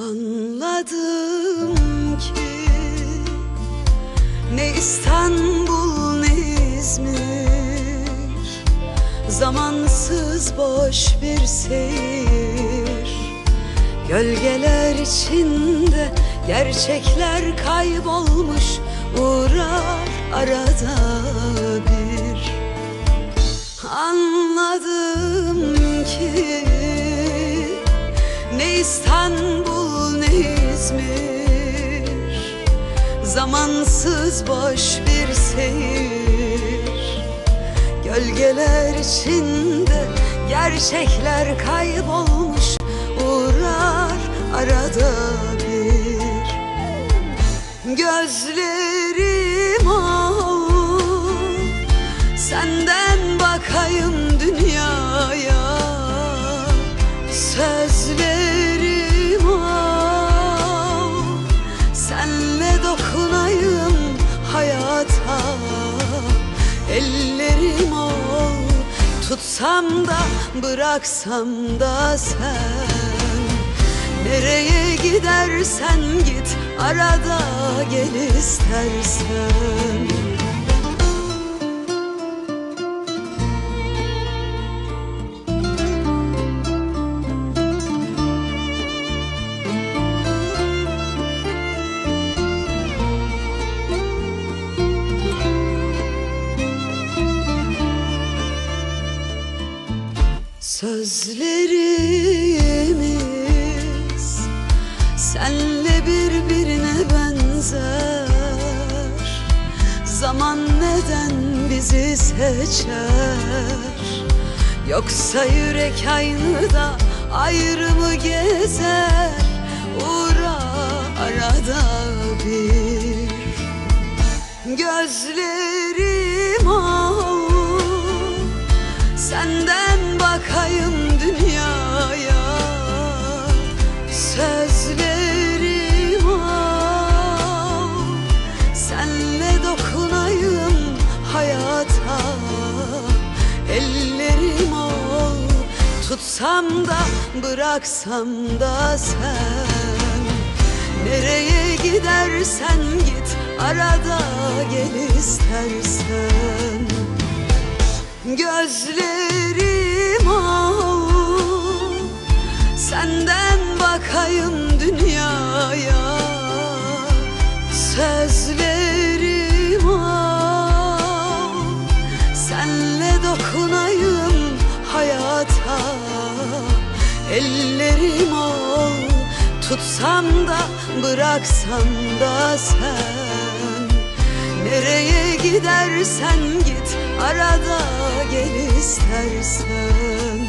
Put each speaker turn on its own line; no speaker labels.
Anladım ki ne İstanbul ne İzmir. Zamansız boş bir seyir. Gölgeler içinde gerçekler kaybolmuş Uğrar arada bir. Anladım ki ne İstanbul İzmir Zamansız boş bir seyir. Gölgeler içinde gerçekler kaybolmuş. Uğrar arada bir. Gözlerim Ellerim ol Tutsam da bıraksam da sen. Nereye gidersen git arada gel istersen Sözlerimiz senle birbirine benzer. Zaman neden bizi seçer? Yoksa yürek aynı da ayrı mı gezer? Uğra arada bir. Gözlerim Tutsam da bıraksam da sen. Nereye gidersen git arada gel istersen. Gözlerim ol Senden bakayım Ellerim ol Tutsam da bıraksam da sen. Nereye gidersen git arada gel istersen